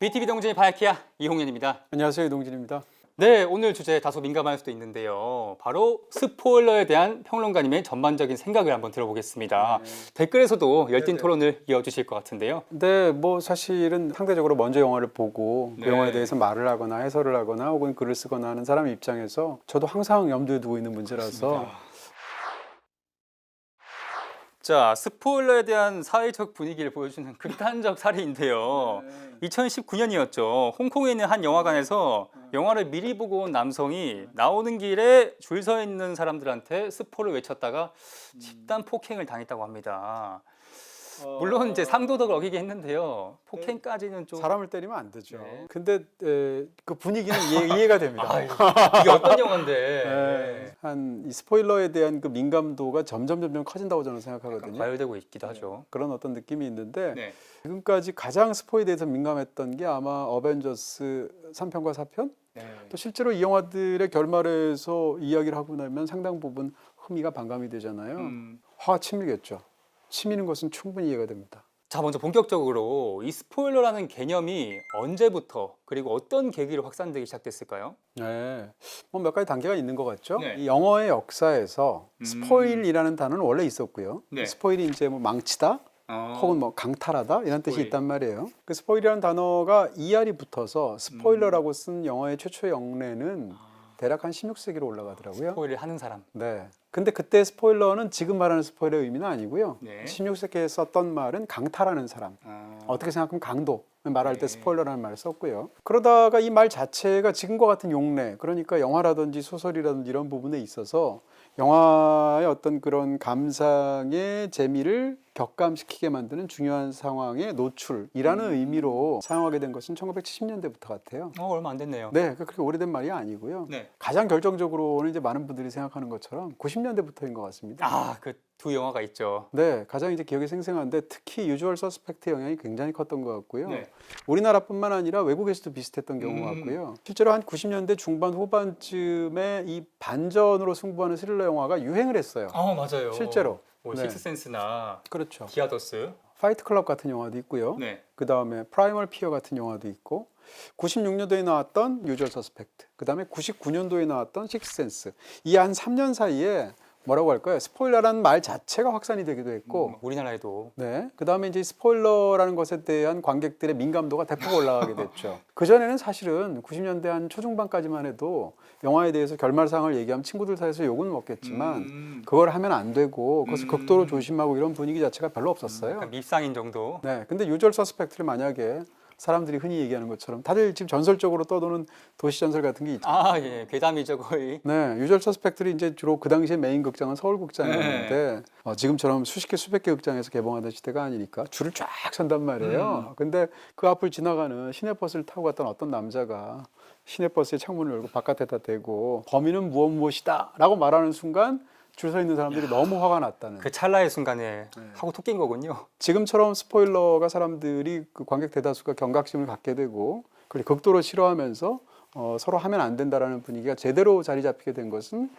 BTV 동진의 바이키아 이홍현입니다. 안녕하세요 이동진입니다. 네, 오늘 주제 다소 민감할 수도 있는데요. 바로 스포일러에 대한 평론가님의 전반적인 생각을 한번 들어보겠습니다. 댓글에서도 열띤 네네. 토론을 이어주실 것 같은데요. 근데 뭐 사실은 상대적으로 먼저 영화를 보고 네. 그 영화에 대해서 말을 하거나 해설을 하거나 혹은 글을 쓰거나 하는 사람 입장에서 저도 항상 염두에 두고 있는 문제라서 자, 스포일러에 대한 사회적 분위기를 보여주는 극단적 사례인데요. 네. 2019년이었죠. 홍콩에 있는 한 영화관에서 영화를 미리 보고 온 남성이 나오는 길에 줄 서 있는 사람들한테 스포를 외쳤다가 집단 폭행을 당했다고 합니다. 물론 이제 상도덕을 어기게 했는데요. 폭행까지는 좀 사람을 때리면 안 되죠. 네. 근데 에, 그 분위기는 이해, 가 됩니다. 아, 이게 어떤 영화인데? 네. 한이 스포일러에 대한 그 민감도가 점점 점점 커진다고 저는 생각하거든요. 과열되고 있기도 하죠. 그런 어떤 느낌이 있는데 네. 지금까지 가장 스포에 대해서 민감했던 게 아마 어벤져스 3편과 4편 네. 또 실제로 이 영화들의 결말에서 이야기를 하고 나면 상당 부분 흥미가 반감이 되잖아요. 음. 화가 치밀겠죠. 치미는 것은 충분히 이해가 됩니다. 자, 먼저 본격적으로 이 스포일러라는 개념이 언제부터 그리고 어떤 계기로 확산되기 시작됐을까요? 네, 뭐 몇 가지 단계가 있는 것 같죠. 네. 이 영어의 역사에서 음. 스포일이라는 단어는 원래 있었고요. 네. 스포일이 이제 뭐 망치다, 혹은 뭐 강탈하다 이런 뜻이 스포일. 있단 말이에요. 그 스포일이라는 단어가 ER이 붙어서 스포일러라고 쓴 영어의 최초의 영례는 대략 한 16세기로 올라가더라고요. 스포일을 하는 사람. 네. 근데 그때 스포일러는 지금 말하는 스포일러의 의미는 아니고요. 네. 16세기에 썼던 말은 강탈하는 사람. 어. 어떻게 생각하면 강도. 말할 네. 때 스포일러라는 말을 썼고요. 그러다가 이 말 자체가 지금과 같은 용례, 그러니까 영화라든지 소설이라든지 이런 부분에 있어서 영화의 어떤 그런 감상의 재미를 격감시키게 만드는 중요한 상황의 노출이라는 음. 의미로 사용하게 된 것은 1970년대부터 같아요. 어, 얼마 안 됐네요. 네, 그렇게 오래된 말이 아니고요. 네. 가장 결정적으로는 이제 많은 분들이 생각하는 것처럼 90년대부터인 것 같습니다. 아, 그 두 영화가 있죠. 네, 가장 이제 기억이 생생한데 특히 유주얼 서스펙트 영향이 굉장히 컸던 것 같고요. 네. 우리나라뿐만 아니라 외국에서도 비슷했던 경우 음. 같고요. 실제로 한 90년대 중반 후반쯤에 이 반전으로 승부하는 스릴러 영화가 유행을 했어요. 아, 맞아요. 실제로. 뭐 네. 식스센스나 그렇죠. 디아더스. 파이트 클럽 같은 영화도 있고요. 네. 그 다음에 프라이멀 피어 같은 영화도 있고 96년도에 나왔던 유주얼 서스펙트 그 다음에 99년도에 나왔던 식스센스 이 한 3년 사이에 뭐라고 할까요? 스포일러라는 말 자체가 확산이 되기도 했고 음, 우리나라에도 네. 그 다음에 이제 스포일러라는 것에 대한 관객들의 민감도가 대폭 올라가게 됐죠. 그전에는 사실은 90년대 한 초중반까지만 해도 영화에 대해서 결말상을 얘기하면 친구들 사이에서 욕은 먹겠지만 음, 그걸 하면 안 되고 그것을 음. 극도로 조심하고 이런 분위기 자체가 별로 없었어요. 약간 밉상인 정도. 네. 근데 유절 서스펙트를 만약에 사람들이 흔히 얘기하는 것처럼 다들 지금 전설적으로 떠도는 도시 전설 같은 게 있죠. 아, 예. 괴담이죠, 거의. 네, 유절 서스펙트를 이제 주로 그 당시에 메인 극장은 서울 극장이었는데 어, 지금처럼 수십 개 수백 개 극장에서 개봉하던 시대가 아니니까 줄을 쫙 선단 말이에요. 근데 그 앞을 지나가는 시내버스를 타고 갔던 어떤 남자가 시내버스의 창문을 열고 바깥에다 대고 범인은 무엇 무엇이다라고 말하는 순간 줄 서 있는 사람들이 너무 화가 났다는. 그 찰나의 순간에 하고 토낀 거군요. 지금처럼 스포일러가 사람들이 그 관객 대다수가 경각심을 갖게 되고 그리고 극도로 싫어하면서 어, 서로 하면 안 된다라는 분위기가 제대로 자리 잡히게 된 것은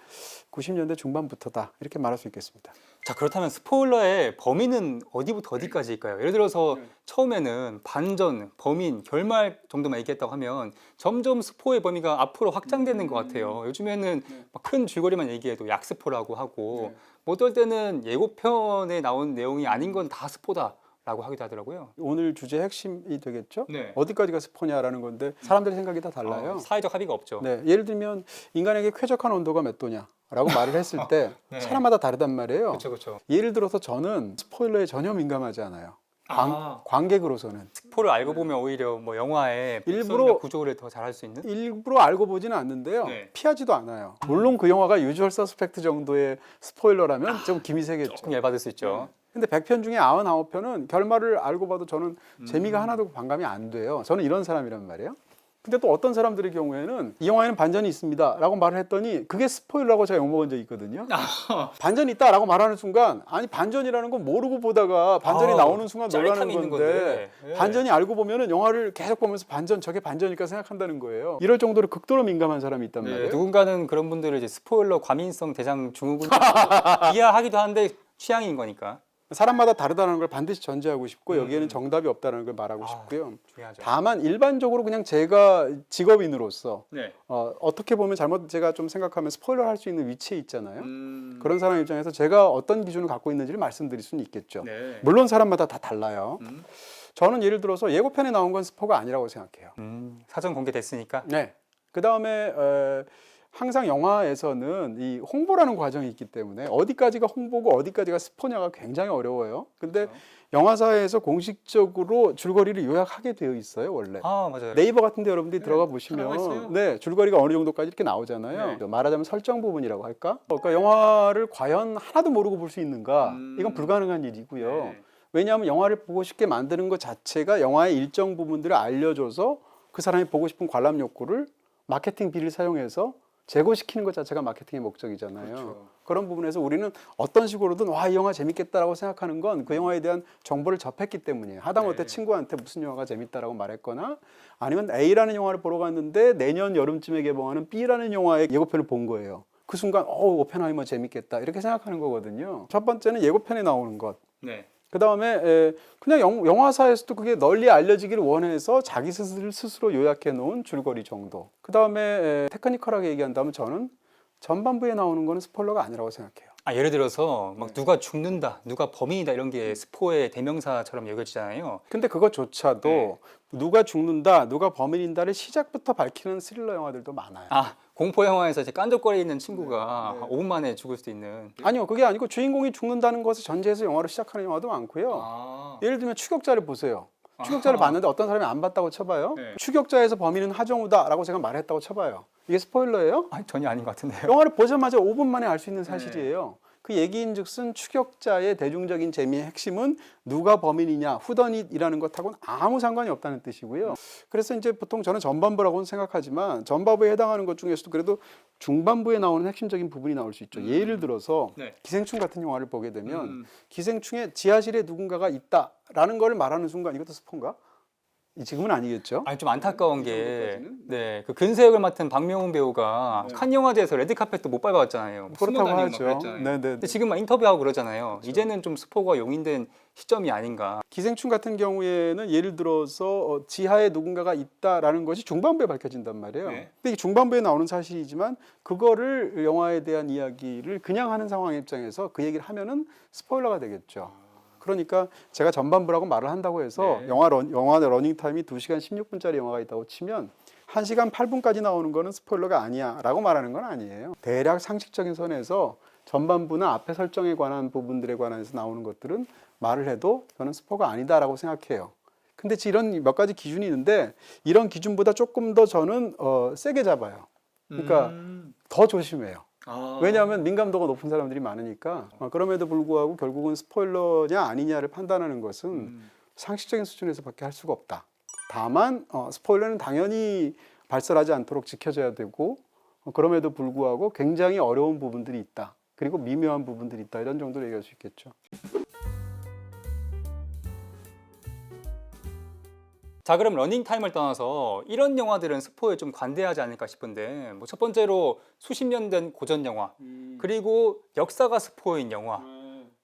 90년대 중반부터다 이렇게 말할 수 있겠습니다. 자 그렇다면 스포일러의 범위는 어디부터 어디까지일까요? 예를 들어서 네. 처음에는 반전, 범인, 결말 정도만 얘기했다고 하면 점점 스포의 범위가 앞으로 확장되는 것 같아요. 요즘에는 네. 막큰 줄거리만 얘기해도 약스포라고 하고 뭐 어떨 때는 예고편에 나온 내용이 아닌 건 다 스포다 라고 하기도 하더라고요. 오늘 주제 핵심이 되겠죠? 네. 어디까지가 스포냐라는 건데 사람들의 생각이 다 달라요. 어, 사회적 합의가 없죠. 네, 예를 들면 인간에게 쾌적한 온도가 몇 도냐라고 말을 했을 때 네. 사람마다 다르단 말이에요. 그렇죠, 그렇죠. 예를 들어서 저는 스포일러에 전혀 민감하지 않아요. 관, 아. 관객으로서는 스포를 알고 보면 오히려 뭐 영화의 일부러- 구조를 더 잘할 수 있는. 일부러 알고 보지는 않는데요. 네. 피하지도 않아요. 물론 그 영화가 유주얼 서스펙트 정도의 스포일러라면 좀 김이 세겠죠. 조금 열받을 수 있죠. 근데 100편 중에 99편은 결말을 알고 봐도 저는 음. 재미가 하나도 반감이 안 돼요. 저는 이런 사람이란 말이에요. 근데 또 어떤 사람들의 경우에는 이 영화에는 반전이 있습니다 라고 말을 했더니 그게 스포일러라고 제가 욕먹은 적이 있거든요. 반전이 있다 라고 말하는 순간 아니 반전이라는 건 모르고 보다가 반전이 아, 나오는 순간 놀라는 건데 건데. 예. 반전이 알고 보면은 영화를 계속 보면서 반전 저게 반전일까 생각한다는 거예요. 이럴 정도로 극도로 민감한 사람이 있단 네, 말이에요. 누군가는 그런 분들을 이제 스포일러 과민성 대장 증후군 이해하기도 하는데 취향인 거니까. 사람마다 다르다는 걸 반드시 전제하고 싶고 음. 여기에는 정답이 없다는 걸 말하고 아. 싶고요. 중요하죠. 다만 일반적으로 그냥 제가 직업인으로서 네. 어, 어떻게 보면 잘못 제가 좀 생각하면 스포일러 할수 있는 위치에 있잖아요. 음. 그런 사람 입장에서 제가 어떤 기준을 갖고 있는지를 말씀드릴 수는 있겠죠. 네. 물론 사람마다 다 달라요. 음. 저는 예를 들어서 예고편에 나온 건 스포가 아니라고 생각해요. 음, 사전 공개됐으니까. 네. 그 다음에 항상 영화에서는 이 홍보라는 과정이 있기 때문에 어디까지가 홍보고 어디까지가 스포냐가 굉장히 어려워요. 근데 그렇죠. 영화사에서 공식적으로 줄거리를 요약하게 되어 있어요, 원래. 아 맞아요. 네이버 같은 데 여러분들이 네, 들어가 보시면. 네 줄거리가 어느 정도까지 이렇게 나오잖아요. 네. 말하자면 설정 부분이라고 할까? 그러니까 영화를 과연 하나도 모르고 볼 수 있는가? 음. 이건 불가능한 일이고요. 네. 왜냐하면 영화를 보고 싶게 만드는 것 자체가 영화의 일정 부분들을 알려줘서 그 사람이 보고 싶은 관람 욕구를 마케팅 비를 사용해서 제고시키는 것 자체가 마케팅의 목적이잖아요. 그렇죠. 그런 부분에서 우리는 어떤 식으로든 와 이 영화 재밌겠다라고 생각하는 건 그 영화에 대한 정보를 접했기 때문이에요. 하다못해 네. 친구한테 무슨 영화가 재밌다라고 말했거나 아니면 A라는 영화를 보러 갔는데 내년 여름쯤에 개봉하는 B라는 영화의 예고편을 본 거예요. 그 순간 어 오펜하이머 재밌겠다 이렇게 생각하는 거거든요. 첫 번째는 예고편에 나오는 것. 네. 그 다음에 그냥 영, 영화사에서도 그게 널리 알려지기를 원해서 자기 스스로, 스스로 요약해 놓은 줄거리 정도. 그 다음에 테크니컬하게 얘기한다면 저는 전반부에 나오는 거는 스포일러가 아니라고 생각해요. 아 예를 들어서 막 네. 누가 죽는다, 누가 범인이다 이런 게 스포의 대명사처럼 여겨지잖아요. 근데 그것조차도 네. 누가 죽는다, 누가 범인인다를 시작부터 밝히는 스릴러 영화들도 많아요. 아 공포 영화에서 이제 깐족거리는 친구가 네, 네. 5분 만에 죽을 수도 있는. 아니요, 그게 아니고 주인공이 죽는다는 것을 전제해서 영화를 시작하는 영화도 많고요. 아. 예를 들면 추격자를 보세요. 추격자를 아하. 봤는데 어떤 사람이 안 봤다고 쳐봐요. 네. 추격자에서 범인은 하정우다라고 제가 말했다고 쳐봐요. 이게 스포일러예요? 아, 전혀 아닌 것 같은데요. 영화를 보자마자 5분 만에 알 수 있는 사실이에요. 그 얘기인즉슨 추격자의 대중적인 재미의 핵심은 누가 범인이냐 후더닛이라는 것하고는 아무 상관이 없다는 뜻이고요. 그래서 이제 보통 저는 전반부라고는 생각하지만 전반부에 해당하는 것 중에서도 그래도 중반부에 나오는 핵심적인 부분이 나올 수 있죠. 음. 예를 들어서 네. 기생충 같은 영화를 보게 되면 음. 기생충에 지하실에 누군가가 있다라는 걸 말하는 순간 이것도 스폰가? 이 지금은 아니겠죠? 아니 좀 안타까운 이 게, 정도까지는? 네, 그 근세역을 맡은 박명훈 배우가 네. 칸 영화제에서 레드 카펫도 못 밟았잖아요. 그렇다고 숨어다니고 막 하죠. 그랬잖아요. 네네. 근데 지금 막 인터뷰하고 그러잖아요. 그렇죠. 이제는 좀 스포가 용인된 시점이 아닌가. 기생충 같은 경우에는 예를 들어서 어, 지하에 누군가가 있다라는 것이 중반부에 밝혀진단 말이에요. 네. 근데 이 중반부에 나오는 사실이지만 그거를 영화에 대한 이야기를 그냥 하는 상황 입장에서 그 얘기를 하면은 스포일러가 되겠죠. 그러니까 제가 전반부라고 말을 한다고 해서 네. 영화 런, 영화 러닝 타임이 2시간 16분짜리 영화가 있다고 치면 1시간 8분까지 나오는 거는 스포일러가 아니야라고 말하는 건 아니에요. 대략 상식적인 선에서 전반부나 앞에 설정에 관한 부분들에 관해서 나오는 것들은 말을 해도 저는 스포가 아니다라고 생각해요. 근데 이런 몇 가지 기준이 있는데 이런 기준보다 조금 더 저는 어, 세게 잡아요. 그러니까 음. 더 조심해요. 아. 왜냐하면 민감도가 높은 사람들이 많으니까 어, 그럼에도 불구하고 결국은 스포일러냐 아니냐를 판단하는 것은 음. 상식적인 수준에서밖에 할 수가 없다. 다만 어, 스포일러는 당연히 발설하지 않도록 지켜져야 되고 어, 그럼에도 불구하고 굉장히 어려운 부분들이 있다. 그리고 미묘한 부분들이 있다. 이런 정도로 얘기할 수 있겠죠. 자 그럼 러닝 타임을 떠나서 이런 영화들은 스포에 좀 관대하지 않을까 싶은데 뭐 첫 번째로 수십 년 된 고전 영화 그리고 역사가 스포인 영화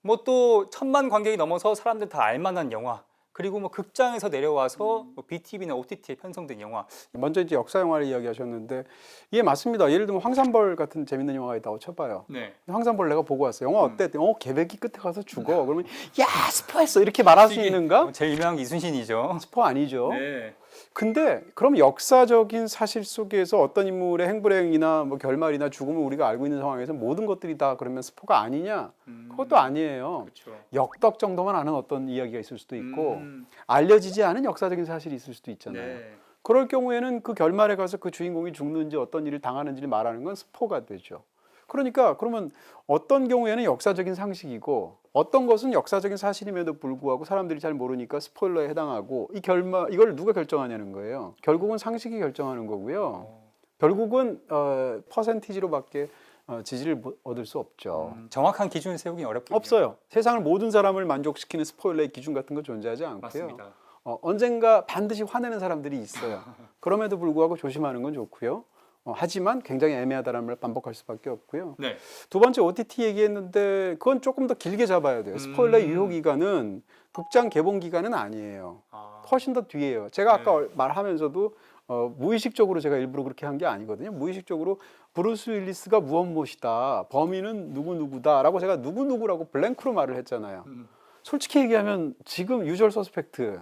뭐또 천만 관객이 넘어서 사람들 다 알만한 영화 그리고 뭐 극장에서 내려와서 뭐 BTV나 OTT에 편성된 영화 먼저 이제 역사 영화를 이야기하셨는데 이게 맞습니다. 예를 들면 황산벌 같은 재밌는 영화가 있다고 쳐봐요. 네. 황산벌 내가 보고 왔어요. 영화 어때? 어 개백이 끝에 가서 죽어. 그러면 야 스포했어 이렇게 말할 수 있는가? 뭐 제일 유명한 게 이순신이죠. 스포 아니죠. 네. 근데 그럼 역사적인 사실 속에서 어떤 인물의 행불행이나 뭐 결말이나 죽음을 우리가 알고 있는 상황에서 모든 것들이 다 그러면 스포가 아니냐? 음. 그것도 아니에요. 그렇죠. 역덕 정도만 아는 어떤 이야기가 있을 수도 있고 음. 알려지지 않은 역사적인 사실이 있을 수도 있잖아요. 네. 그럴 경우에는 그 결말에 가서 그 주인공이 죽는지 어떤 일을 당하는지를 말하는 건 스포가 되죠. 그러니까 그러면 어떤 경우에는 역사적인 상식이고 어떤 것은 역사적인 사실임에도 불구하고 사람들이 잘 모르니까 스포일러에 해당하고 이 결말 이걸 누가 결정하냐는 거예요. 결국은 상식이 결정하는 거고요. 어. 결국은 어, 퍼센티지로밖에 어, 지지를 못- 얻을 수 없죠. 음, 정확한 기준을 세우기 어렵겠네요. 없어요. 세상을 모든 사람을 만족시키는 스포일러의 기준 같은 거 존재하지 않고요. 맞습니다. 어, 언젠가 반드시 화내는 사람들이 있어요. 그럼에도 불구하고 조심하는 건 좋고요. 어, 하지만 굉장히 애매하다는 말 반복할 수밖에 없고요. 네. 두 번째 OTT 얘기했는데 그건 조금 더 길게 잡아야 돼요. 스포일러 음. 유효 기간은 극장 개봉 기간은 아니에요. 아. 훨씬 더 뒤에요. 제가 아까 네. 말하면서도 어, 무의식적으로 제가 일부러 그렇게 한 게 아니거든요. 무의식적으로 브루스 윌리스가 무엇 무엇이다. 범인은 누구 누구다라고 제가 누구 누구라고 블랭크로 말을 했잖아요. 음. 솔직히 얘기하면 지금 유절 서스펙트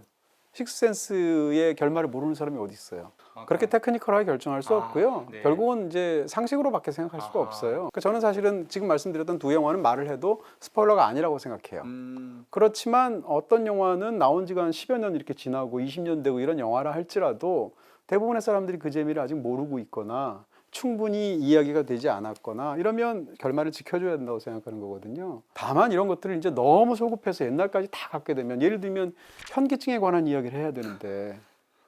식스센스의 결말을 모르는 사람이 어디 있어요. 아, 그렇게 테크니컬하게 결정할 수 아, 없고요. 네. 결국은 이제 상식으로밖에 생각할 수가 아. 없어요. 그러니까 저는 사실은 지금 말씀드렸던 두 영화는 말을 해도 스포일러가 아니라고 생각해요. 음. 그렇지만 어떤 영화는 나온 지가 한 10여 년 이렇게 지나고 20년 되고 이런 영화라 할지라도 대부분의 사람들이 그 재미를 아직 모르고 있거나 충분히 이야기가 되지 않았거나 이러면 결말을 지켜줘야 된다고 생각하는 거거든요. 다만 이런 것들을 이제 너무 소급해서 옛날까지 다 갖게 되면 예를 들면 현기증에 관한 이야기를 해야 되는데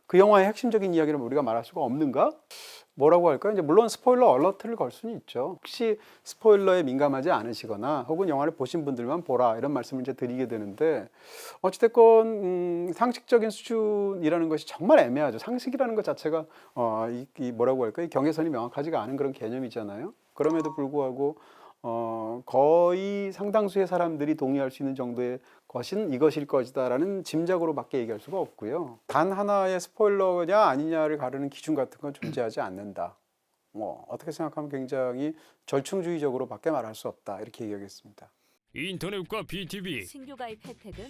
그 영화의 핵심적인 이야기를 우리가 말할 수가 없는가? 뭐라고 할까요? 이제 물론 스포일러 얼러트를 걸 수는 있죠. 혹시 스포일러에 민감하지 않으시거나 혹은 영화를 보신 분들만 보라 이런 말씀을 이제 드리게 되는데 어찌됐건 음, 상식적인 수준이라는 것이 정말 애매하죠. 상식이라는 것 자체가 어, 이, 이 뭐라고 할까요? 이 경계선이 명확하지가 않은 그런 개념이잖아요. 그럼에도 불구하고 어, 거의 상당수의 사람들이 동의할 수 있는 정도의 것은 이것일 것이다라는 짐작으로밖에 얘기할 수가 없고요. 단 하나의 스포일러냐 아니냐를 가르는 기준 같은 건 존재하지 않는다. 뭐 어떻게 생각하면 굉장히 절충주의적으로밖에 말할 수 없다 이렇게 얘기하겠습니다. 인터넷과 BTV 신규 가입 혜택은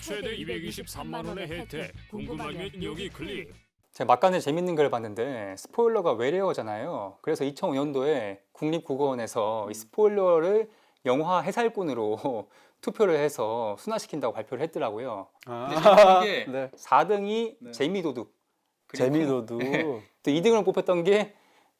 최대 223만 원의 혜택. 궁금하면 여기 클릭. 제가 막간에 재밌는 걸 봤는데 스포일러가 외래어잖아요. 그래서 2005년도에 국립국어원에서 이 스포일러를 영화 해설꾼으로 투표를 해서 순화시킨다고 발표를 했더라고요. 아, 이게 네. 4등이 네. 재미도둑. 그리고 재미도도 또 2등을 뽑혔던 게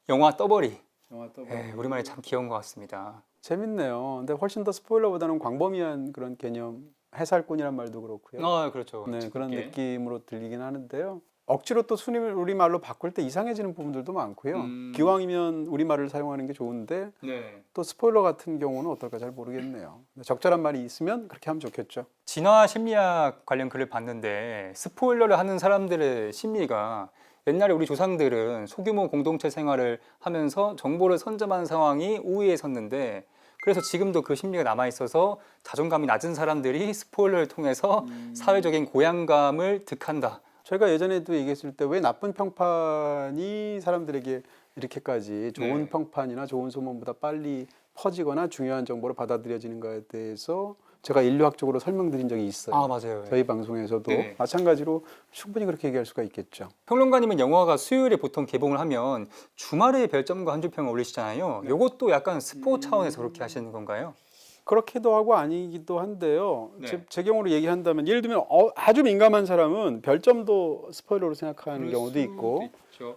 영화 떠버리. 영화 또 예, 우리말이 참 귀여운 것 같습니다. 재밌네요. 근데 훨씬 더 스포일러보다는 광범위한 그런 개념 해설꾼이란 말도 그렇고요. 아 그렇죠. 네, 그런 깊게. 느낌으로 들리긴 하는데요. 억지로 또 순임을 우리말로 바꿀 때 이상해지는 부분들도 많고요. 음. 기왕이면 우리말을 사용하는 게 좋은데 네. 또 스포일러 같은 경우는 어떨까 잘 모르겠네요. 적절한 말이 있으면 그렇게 하면 좋겠죠. 진화 심리학 관련 글을 봤는데 스포일러를 하는 사람들의 심리가 옛날에 우리 조상들은 소규모 공동체 생활을 하면서 정보를 선점하는 상황이 우위에 섰는데 그래서 지금도 그 심리가 남아 있어서 자존감이 낮은 사람들이 스포일러를 통해서 사회적인 고양감을 득한다. 저희가 예전에도 얘기했을 때 왜 나쁜 평판이 사람들에게 이렇게까지 좋은 네. 평판이나 좋은 소문보다 빨리 퍼지거나 중요한 정보로 받아들여지는가에 대해서 제가 인류학적으로 설명드린 적이 있어요. 아 맞아요. 저희 방송에서도 네. 마찬가지로 충분히 그렇게 얘기할 수가 있겠죠. 평론가님은 영화가 수요일에 보통 개봉을 하면 주말에 별점과 한줄 평을 올리시잖아요. 이것도 약간 스포 차원에서 그렇게 하시는 건가요? 그렇기도 하고 아니기도 한데요. 네. 제, 제 경우로 얘기한다면 예를 들면 어, 아주 민감한 사람은 별점도 스포일러로 생각하는 경우도 있고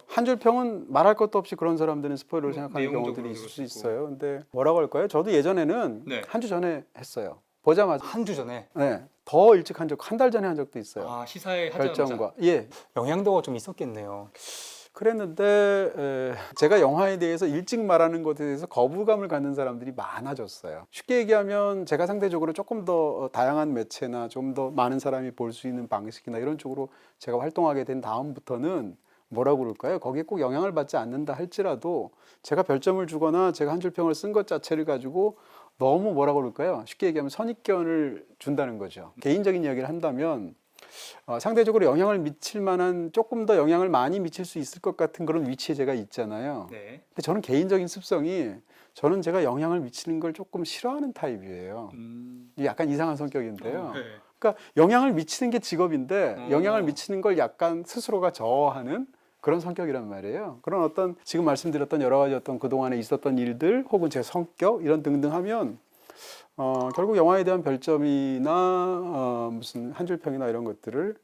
한 줄 평은 말할 것도 없이 그런 사람들은 스포일러로 음, 생각하는 경우들이 있을 수. 있어요. 근데 뭐라고 할까요? 저도 예전에는 네. 한주 전에 했어요. 보자마자 한 주 전에 네, 더 일찍 한 적 한 달 전에 한 적도 있어요. 아 시사에 별점과 예 영향도가 좀 있었겠네요. 그랬는데 에, 제가 영화에 대해서 일찍 말하는 것에 대해서 거부감을 갖는 사람들이 많아졌어요. 쉽게 얘기하면 제가 상대적으로 조금 더 다양한 매체나 좀 더 많은 사람이 볼 수 있는 방식이나 이런 쪽으로 제가 활동하게 된 다음부터는 뭐라고 그럴까요? 거기에 꼭 영향을 받지 않는다 할지라도 제가 별점을 주거나 제가 한 줄 평을 쓴 것 자체를 가지고 너무 뭐라고 그럴까요? 쉽게 얘기하면 선입견을 준다는 거죠. 개인적인 이야기를 한다면 어, 상대적으로 영향을 미칠 만한 조금 더 영향을 많이 미칠 수 있을 것 같은 그런 위치에 제가 있잖아요. 네. 근데 저는 개인적인 습성이 저는 제가 영향을 미치는 걸 조금 싫어하는 타입이에요. 음. 이게 약간 이상한 성격인데요. 네. 그러니까 영향을 미치는 게 직업인데 어. 영향을 미치는 걸 약간 스스로가 저하는 그런 성격이란 말이에요. 그런 어떤 지금 말씀드렸던 여러 가지 어떤 그동안에 있었던 일들 혹은 제 성격 이런 등등 하면 어, 결국 영화에 대한 별점이나 어, 무슨 한 줄 평이나 이런 것들을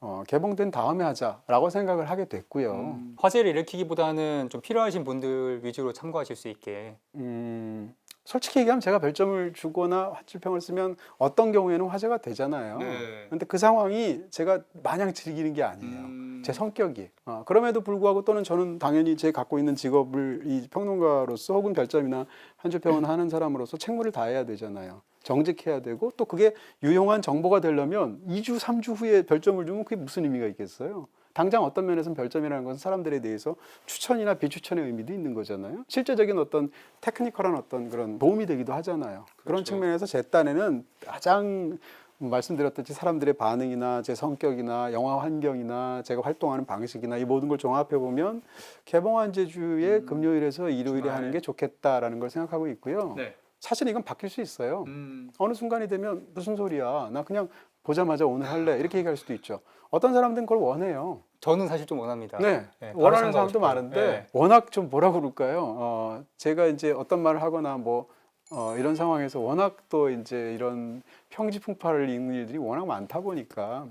어, 개봉된 다음에 하자라고 생각을 하게 됐고요. 음. 화제를 일으키기보다는 좀 필요하신 분들 위주로 참고하실 수 있게. 음, 솔직히 얘기하면 제가 별점을 주거나 화질평을 쓰면 어떤 경우에는 화제가 되잖아요. 네. 근데 그 상황이 제가 마냥 즐기는 게 아니에요. 음. 제 성격이. 어, 그럼에도 불구하고 또는 저는 당연히 제 갖고 있는 직업을 이 평론가로서 혹은 별점이나 한줄 평을 하는 사람으로서 책무를 다해야 되잖아요. 정직해야 되고 또 그게 유용한 정보가 되려면 2주, 3주 후에 별점을 주면 그게 무슨 의미가 있겠어요? 당장 어떤 면에서는 별점이라는 것은 사람들에 대해서 추천이나 비추천의 의미도 있는 거잖아요. 실제적인 어떤 테크니컬한 어떤 그런 도움이 되기도 하잖아요. 그런 측면에서 제 딴에는 가장 말씀드렸듯이 사람들의 반응이나 제 성격이나 영화 환경이나 제가 활동하는 방식이나 이 모든 걸 종합해 보면 개봉한 제주에 금요일에서 일요일에 주말에. 하는 게 좋겠다라는 걸 생각하고 있고요. 네. 사실 이건 바뀔 수 있어요. 음. 어느 순간이 되면 무슨 소리야? 나 그냥 보자마자 오늘 할래 이렇게 얘기할 수도 있죠. 어떤 사람들은 그걸 원해요. 저는 사실 좀 원합니다. 네, 네, 원하는 사람도. 많은데 네. 워낙 좀 뭐라 그럴까요? 어, 제가 이제 어떤 말을 하거나 뭐 어, 이런 상황에서 워낙 또 이제 이런 평지풍파를 읽는 일들이 워낙 많다 보니까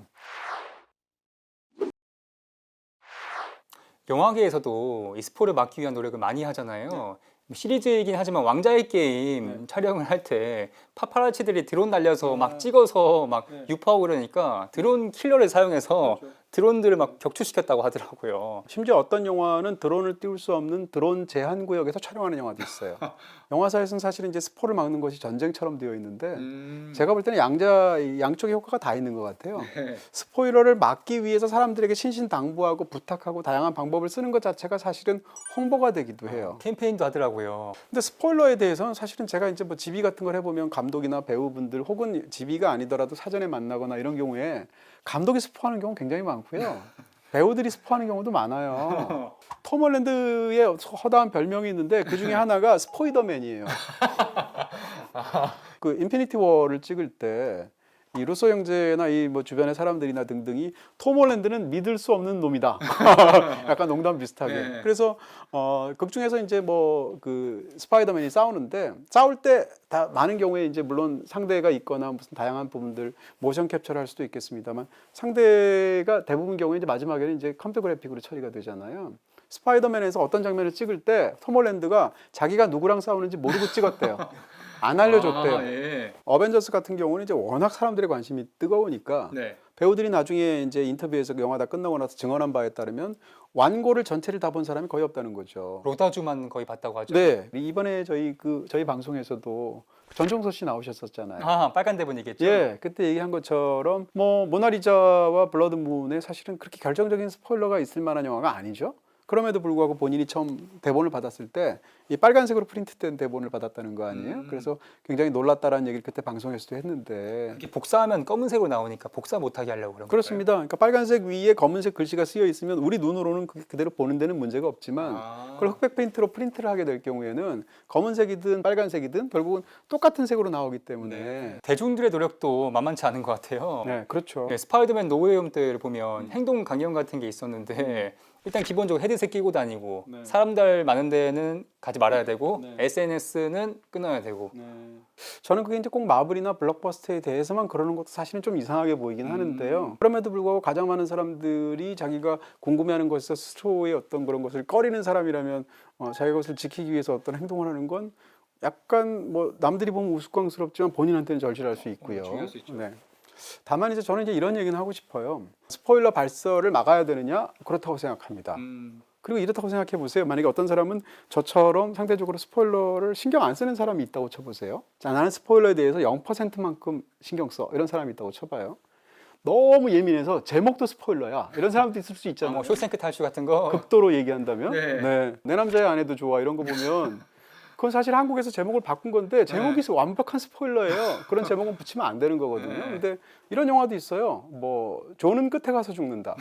영화계에서도 이 스포를 막기 위한 노력을 많이 하잖아요. 시리즈이긴 하지만 왕자의 게임 네. 촬영을 할 때 파파라치들이 드론 날려서 아. 막 찍어서 막 네. 유포하고 그러니까 드론 킬러를 사용해서 그렇죠. 드론들을 막 격추시켰다고 하더라고요. 심지어 어떤 영화는 드론을 띄울 수 없는 드론 제한 구역에서 촬영하는 영화도 있어요. 영화사에서는 사실은 이제 스포를 막는 것이 전쟁처럼 되어 있는데 음. 제가 볼 때는 양자 양쪽의 효과가 다 있는 것 같아요. 네. 스포일러를 막기 위해서 사람들에게 신신당부하고 부탁하고 다양한 방법을 쓰는 것 자체가 사실은 홍보가 되기도 해요. 캠페인도 하더라고요. 근데 스포일러에 대해서는 사실은 제가 이제 뭐 지비 같은 걸 해보면 감독이나 배우분들 혹은 지비가 아니더라도 사전에 만나거나 이런 경우에 감독이 스포하는 경우 굉장히 많고요. 배우들이 스포하는 경우도 많아요. 톰 홀랜드의 허다한 별명이 있는데 그 중에 하나가 스포이더맨이에요. 그 인피니티 워를 찍을 때 이 루소 형제나 이 뭐 주변의 사람들이나 등등이 톰 홀랜드는 믿을 수 없는 놈이다. 약간 농담 비슷하게. 네. 그래서 어, 극 중에서 이제 뭐 그 스파이더맨이 싸우는데 싸울 때 다 많은 경우에 이제 물론 상대가 있거나 무슨 다양한 부분들 모션 캡처를 할 수도 있겠습니다만 상대가 대부분 경우에 이제 마지막에는 이제 컴퓨터 그래픽으로 처리가 되잖아요. 스파이더맨에서 어떤 장면을 찍을 때톰 홀랜드가 자기가 누구랑 싸우는지 모르고 찍었대요. 안 알려줬대요. 아, 예. 어벤져스 같은 경우는 이제 워낙 사람들의 관심이 뜨거우니까 네. 배우들이 나중에 이제 인터뷰에서 영화 다 끝나고 나서 증언한 바에 따르면 완고를 전체를 다 본 사람이 거의 없다는 거죠. 로다주만 거의 봤다고 하죠. 네 이번에 저희 그 저희 방송에서도 전종서 씨 나오셨었잖아요. 아 빨간 대본이겠죠. 예, 그때 얘기한 것처럼 뭐 모나리자와 블러드문에 사실은 그렇게 결정적인 스포일러가 있을 만한 영화가 아니죠. 그럼에도 불구하고 본인이 처음 대본을 받았을 때 이 빨간색으로 프린트된 대본을 받았다는 거 아니에요? 음. 그래서 굉장히 놀랐다라는 얘기를 그때 방송에서도 했는데 이렇게 복사하면 검은색으로 나오니까 복사 못하게 하려고 그런 그렇습니다. 그러니까 빨간색 위에 검은색 글씨가 쓰여 있으면 우리 눈으로는 그게 그대로 보는 데는 문제가 없지만 아. 그걸 흑백 페인트로 프린트를 하게 될 경우에는 검은색이든 빨간색이든 결국은 똑같은 색으로 나오기 때문에 네, 대중들의 노력도 만만치 않은 것 같아요. 그렇죠. 네, 스파이더맨 노웨이홈 때를 보면 행동 강령 같은 게 있었는데 일단 기본적으로 헤드셋 끼고 다니고 네. 사람들 많은 데는 가지 말아야 되고 네. SNS는 끊어야 되고 네. 저는 그게 이제 꼭 마블이나 블록버스터에 대해서만 그러는 것도 사실은 좀 이상하게 보이긴 하는데요. 그럼에도 불구하고 가장 많은 사람들이 자기가 궁금해하는 것에서 스스로의 어떤 그런 것을 꺼리는 사람이라면 어, 자기 것을 지키기 위해서 어떤 행동을 하는 건 약간 뭐 남들이 보면 우스꽝스럽지만 본인한테는 절실할 수 있고요. 중요할 수 있죠. 네. 다만 이제 저는 이제 이런 얘기는 하고 싶어요. 스포일러 발설을 막아야 되느냐? 그렇다고 생각합니다. 음. 그리고 이렇다고 생각해 보세요. 만약에 어떤 사람은 저처럼 상대적으로 스포일러를 신경 안 쓰는 사람이 있다고 쳐보세요. 자, 나는 스포일러에 대해서 0%만큼 신경 써. 이런 사람이 있다고 쳐봐요. 너무 예민해서 제목도 스포일러야. 이런 사람도 있을 수 아, 있잖아요. 뭐 쇼생크 탈출 같은 거 극도로 얘기한다면. 네. 네. 내 남자의 아내도 좋아. 이런 거 보면. 그건 사실 한국에서 제목을 바꾼 건데 제목이 완벽한 스포일러예요. 그런 제목은 붙이면 안 되는 거거든요. 네. 근데 이런 영화도 있어요. 뭐 조는 끝에 가서 죽는다.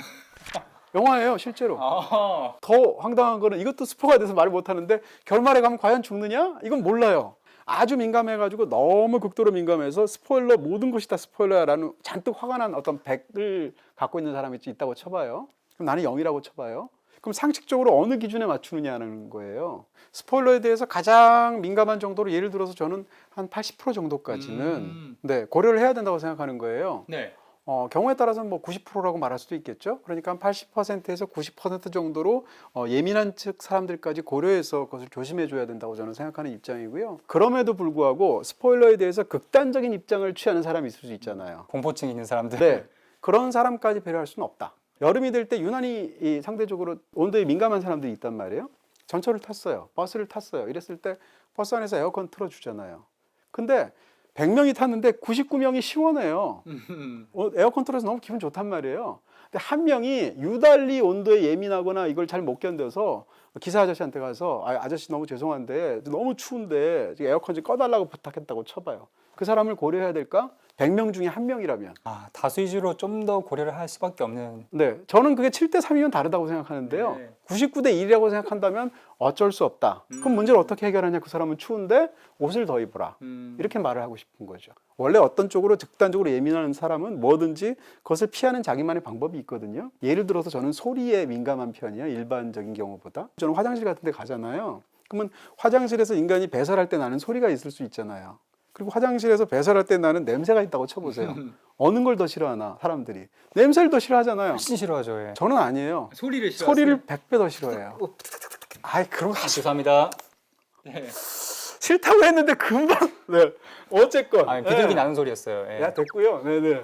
영화예요, 실제로. 아, 더 황당한 거는 이것도 스포가 돼서 말을 못 하는데 결말에 가면 과연 죽느냐? 이건 몰라요. 아주 민감해가지고 너무 극도로 민감해서 스포일러 모든 것이 다 스포일러야라는 잔뜩 화가 난 어떤 100을 갖고 있는 사람이 있다고 쳐봐요. 그럼 나는 0이라고 쳐봐요. 그럼 상식적으로 어느 기준에 맞추느냐는 거예요. 스포일러에 대해서 가장 민감한 정도로 예를 들어서 저는 한 80% 정도까지는 음. 네, 고려를 해야 된다고 생각하는 거예요. 네. 어, 경우에 따라서는 뭐 90%라고 말할 수도 있겠죠. 그러니까 한 80%에서 90% 정도로 어, 예민한 측 사람들까지 고려해서 그것을 조심해 줘야 된다고 저는 생각하는 입장이고요. 그럼에도 불구하고 스포일러에 대해서 극단적인 입장을 취하는 사람이 있을 수 있잖아요. 공포증 있는 사람들. 네. 그런 사람까지 배려할 수는 없다. 여름이 될 때 유난히 이 상대적으로 온도에 민감한 사람들이 있단 말이에요. 전철을 탔어요. 버스를 탔어요. 이랬을 때 버스 안에서 에어컨 틀어주잖아요. 근데 100명이 탔는데 99명이 시원해요. 음. 어, 에어컨 틀어서 너무 기분 좋단 말이에요. 근데 한 명이 유달리 온도에 예민하거나 이걸 잘 못 견뎌서 기사 아저씨한테 가서 아, 아저씨 너무 죄송한데 너무 추운데 에어컨 좀 꺼달라고 부탁했다고 쳐봐요. 그 사람을 고려해야 될까? 100명 중에 한 명이라면. 아, 다수이주로 좀 더 고려를 할 수밖에 없는 네, 저는 그게 7대 3이면 다르다고 생각하는데요. 네. 99대 1이라고 생각한다면 어쩔 수 없다. 그럼 문제를 어떻게 해결하냐? 그 사람은 추운데 옷을 더 입어라. 이렇게 말을 하고 싶은 거죠. 원래 어떤 쪽으로 극단적으로 예민한 사람은 뭐든지 그것을 피하는 자기만의 방법이 있거든요. 예를 들어서 저는 소리에 민감한 편이에요. 일반적인 경우보다. 저는 화장실 같은 데 가잖아요. 그러면 화장실에서 인간이 배설할 때 나는 소리가 있을 수 있잖아요. 그리고 화장실에서 배설할 때 나는 냄새가 있다고 쳐보세요. 어느 걸 더 싫어하나 사람들이 냄새를 더 싫어하잖아요. 훨씬 싫어하죠. 예. 저는 아니에요. 소리를 소리를 100배 더 싫어해요. 아이 그런 거 아, 죄송합니다. 네. 싫다고 했는데 금방 네 어쨌건 아, 비둘기 네. 나는 소리였어요. 예. 야 됐고요. 네네.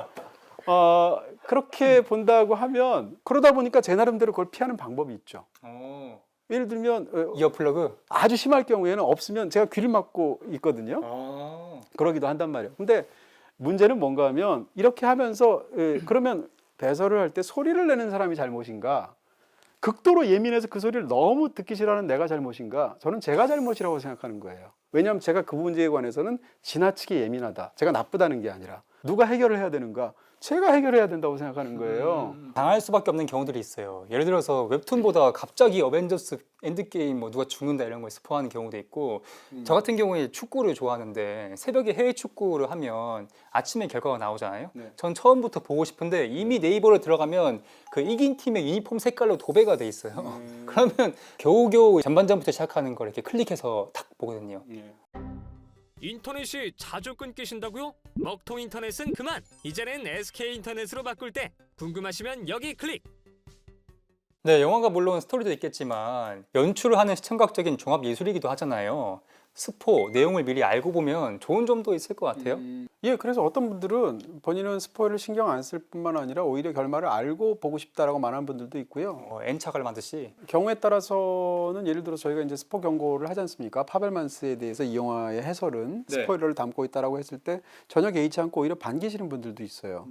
어 그렇게 본다고 하면 그러다 보니까 제 나름대로 그걸 피하는 방법이 있죠. 어, 예를 들면 어, 이어 플러그. 아주 심할 경우에는 없으면 제가 귀를 막고 있거든요. 어. 그러기도 한단 말이에요. 근데 문제는 뭔가 하면 이렇게 하면서 예, 그러면 배설을 할 때 소리를 내는 사람이 잘못인가? 극도로 예민해서 그 소리를 너무 듣기 싫어하는 내가 잘못인가? 저는 제가 잘못이라고 생각하는 거예요. 왜냐하면 제가 그 문제에 관해서는 지나치게 예민하다. 제가 나쁘다는 게 아니라 누가 해결을 해야 되는가? 제가 해결해야 된다고 생각하는 거예요. 당할 수밖에 없는 경우들이 있어요. 예를 들어서 웹툰보다 갑자기 어벤져스 엔드게임 뭐 누가 죽는다 이런 걸 스포하는 경우도 있고 저 같은 경우에 축구를 좋아하는데 새벽에 해외 축구를 하면 아침에 결과가 나오잖아요. 네. 전 처음부터 보고 싶은데 이미 네이버로 들어가면 그 이긴 팀의 유니폼 색깔로 도배가 돼 있어요. 그러면 겨우겨우 전반전부터 시작하는 걸 이렇게 클릭해서 탁 보거든요. 인터넷이 자주 끊기신다고요? 먹통 인터넷은 그만. 이제는 SK 인터넷으로 바꿀 때 궁금하시면 여기 클릭. 네, 영화가 물론 스토리도 있겠지만 연출을 하는 시청각적인 종합 예술이기도 하잖아요. 스포 내용을 미리 알고 보면 좋은 점도 있을 것 같아요. 예, 그래서 어떤 분들은 본인은 스포일을 신경 안 쓸 뿐만 아니라 오히려 결말을 알고 보고 싶다라고 말하는 분들도 있고요. 어, N착을 만듯이 경우에 따라서는 예를 들어 저희가 이제 스포 경고를 하지 않습니까? 파벨만스에 대해서 이 영화의 해설은 네. 스포일러를 담고 있다라고 했을 때 전혀 개의치 않고 오히려 반기시는 분들도 있어요.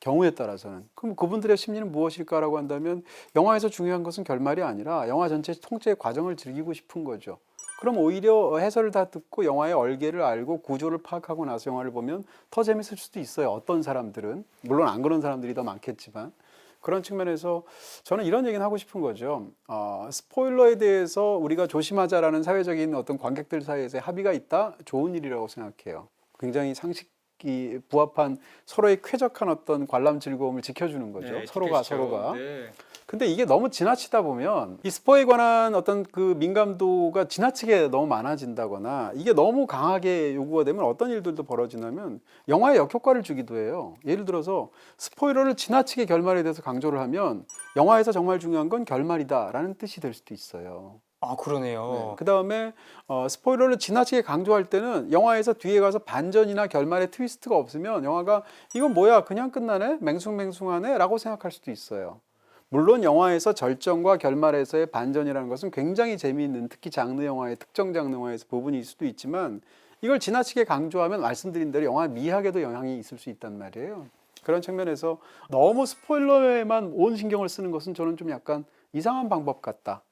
경우에 따라서는 그럼 그분들의 심리는 무엇일까라고 한다면 영화에서 중요한 것은 결말이 아니라 영화 전체 통째 과정을 즐기고 싶은 거죠. 그럼 오히려 해설을 다 듣고 영화의 얼개를 알고 구조를 파악하고 나서 영화를 보면 더 재밌을 수도 있어요. 어떤 사람들은 물론 안 그런 사람들이 더 많겠지만 그런 측면에서 저는 이런 얘기는 하고 싶은 거죠. 어, 스포일러에 대해서 우리가 조심하자라는 사회적인 어떤 관객들 사이에서 합의가 있다 좋은 일이라고 생각해요. 굉장히 상식 이 부합한 서로의 쾌적한 어떤 관람 즐거움을 지켜주는 거죠. 네, 서로가 서로가. 네. 근데 이게 너무 지나치다 보면 이 스포에 관한 어떤 그 민감도가 지나치게 너무 많아진다거나 이게 너무 강하게 요구가 되면 어떤 일들도 벌어지냐면 영화에 역효과를 주기도 해요. 예를 들어서 스포일러를 지나치게 결말에 대해서 강조를 하면 영화에서 정말 중요한 건 결말이다라는 뜻이 될 수도 있어요. 아 그러네요. 그 다음에 어, 스포일러를 지나치게 강조할 때는 영화에서 뒤에 가서 반전이나 결말의 트위스트가 없으면 영화가 이건 뭐야 그냥 끝나네 맹숭맹숭하네라고 생각할 수도 있어요. 물론 영화에서 절정과 결말에서의 반전이라는 것은 굉장히 재미있는 특히 장르 영화의 특정 장르 영화에서 부분일 수도 있지만 이걸 지나치게 강조하면 말씀드린 대로 영화 미학에도 영향이 있을 수 있단 말이에요. 그런 측면에서 너무 스포일러에만 온 신경을 쓰는 것은 저는 좀 약간 이상한 방법 같다.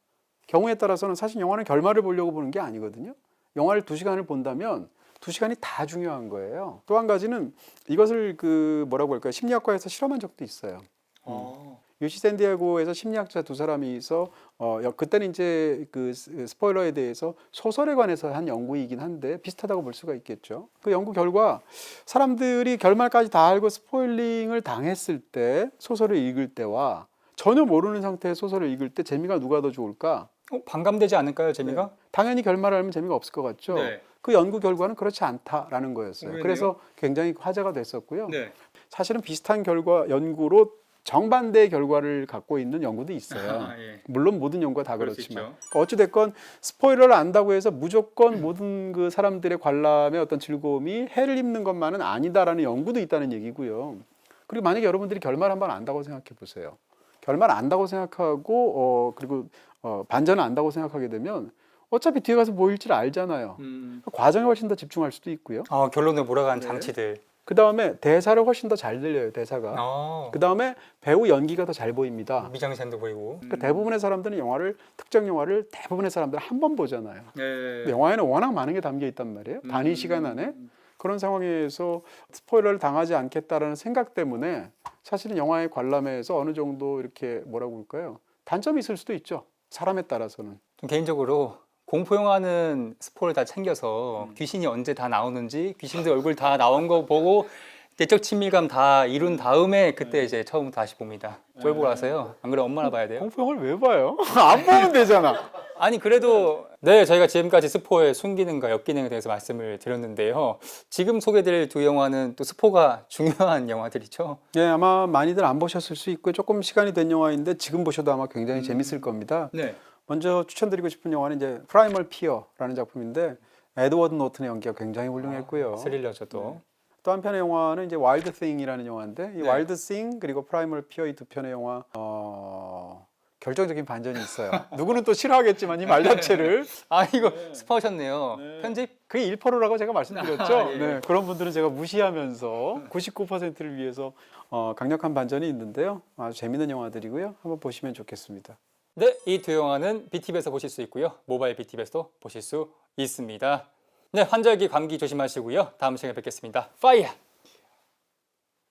경우에 따라서는 사실 영화는 결말을 보려고 보는 게 아니거든요. 영화를 두 시간을 본다면 두 시간이 다 중요한 거예요. 또 한 가지는 이것을 그 뭐라고 할까요? 심리학과에서 실험한 적도 있어요. 어. 유시 샌디에고에서 심리학자 두 사람이서 어 여- 그때는 이제 그 스- 스포일러에 대해서 소설에 관해서 한 연구이긴 한데 비슷하다고 볼 수가 있겠죠. 그 연구 결과 사람들이 결말까지 다 알고 스포일링을 당했을 때 소설을 읽을 때와 전혀 모르는 상태의 소설을 읽을 때 재미가 누가 더 좋을까? 어, 반감되지 않을까요, 재미가? 당연히 결말을 알면 재미가 없을 것 같죠. 네. 그 연구 결과는 그렇지 않다라는 거였어요. 그러네요. 그래서 굉장히 화제가 됐었고요. 네. 사실은 비슷한 결과 연구로 정반대의 결과를 갖고 있는 연구도 있어요. 아, 예. 물론 모든 연구가 다 그렇지만. 그러니까 어찌 됐건 스포일러를 안다고 해서 무조건 모든 그 사람들의 관람의 어떤 즐거움이 해를 입는 것만은 아니다라는 연구도 있다는 얘기고요. 그리고 만약에 여러분들이 결말 한번 안다고 생각해 보세요. 결말 안다고 생각하고 어 그리고 어 반전을 안다고 생각하게 되면 어차피 뒤에 가서 뭐 일지를 알잖아요. 음. 과정에 훨씬 더 집중할 수도 있고요. 아 결론을 몰아간 네. 장치들. 그 다음에 대사를 훨씬 더 잘 들려요 대사가. 어. 그 다음에 배우 연기가 더 잘 보입니다. 미장센도 보이고. 그러니까 대부분의 사람들은 영화를 특정 영화를 대부분의 사람들은 한 번 보잖아요. 네. 영화에는 워낙 많은 게 담겨 있단 말이에요. 단위 시간 안에 그런 상황에서 스포일러를 당하지 않겠다라는 생각 때문에 사실은 영화의 관람에서 어느 정도 이렇게 뭐라고 할까요? 단점이 있을 수도 있죠. 사람에 따라서는. 좀 개인적으로 공포 영화는 스포를 다 챙겨서 귀신이 언제 다 나오는지 귀신들 얼굴 다 나온 거 보고 내적 친밀감 다 이룬 다음에 그때 이제 처음 다시 봅니다. 쫄보고 나서요. 안 그래 엄마나 봐야 돼요. 공포 영화를 왜 봐요? 안 보면 되잖아. 아니 그래도 네 저희가 지금까지 스포의 순기능과 역기능에 대해서 말씀을 드렸는데요. 지금 소개드릴 두 영화는 또 스포가 중요한 영화들이죠. 예, 아마 많이들 안 보셨을 수 있고 조금 시간이 된 영화인데 지금 보셔도 아마 굉장히 재밌을 겁니다. 네. 먼저 추천드리고 싶은 영화는 이제 프라이멀 피어라는 작품인데 에드워드 노튼의 연기가 굉장히 훌륭했고요. 스릴러죠 또. 또 한편의 영화는 이제 와일드 싱이라는 영화인데 이 네. 와일드 싱 그리고 프라이멀 피어 이 두 편의 영화 어, 결정적인 반전이 있어요. 누구는 또 싫어하겠지만 이 말 자체를 아 이거 스포하셨네요. 편집? 그게 1%라고 제가 말씀드렸죠. 아, 예. 네, 그런 분들은 제가 무시하면서 99%를 위해서 어, 강력한 반전이 있는데요. 아주 재밌는 영화들이고요. 한번 보시면 좋겠습니다. 네, 이 두 영화는 BTV에서 보실 수 있고요. 모바일 BTV에서도 보실 수 있습니다. 네, 환절기 감기 조심하시고요. 다음 시간에 뵙겠습니다. 파이어!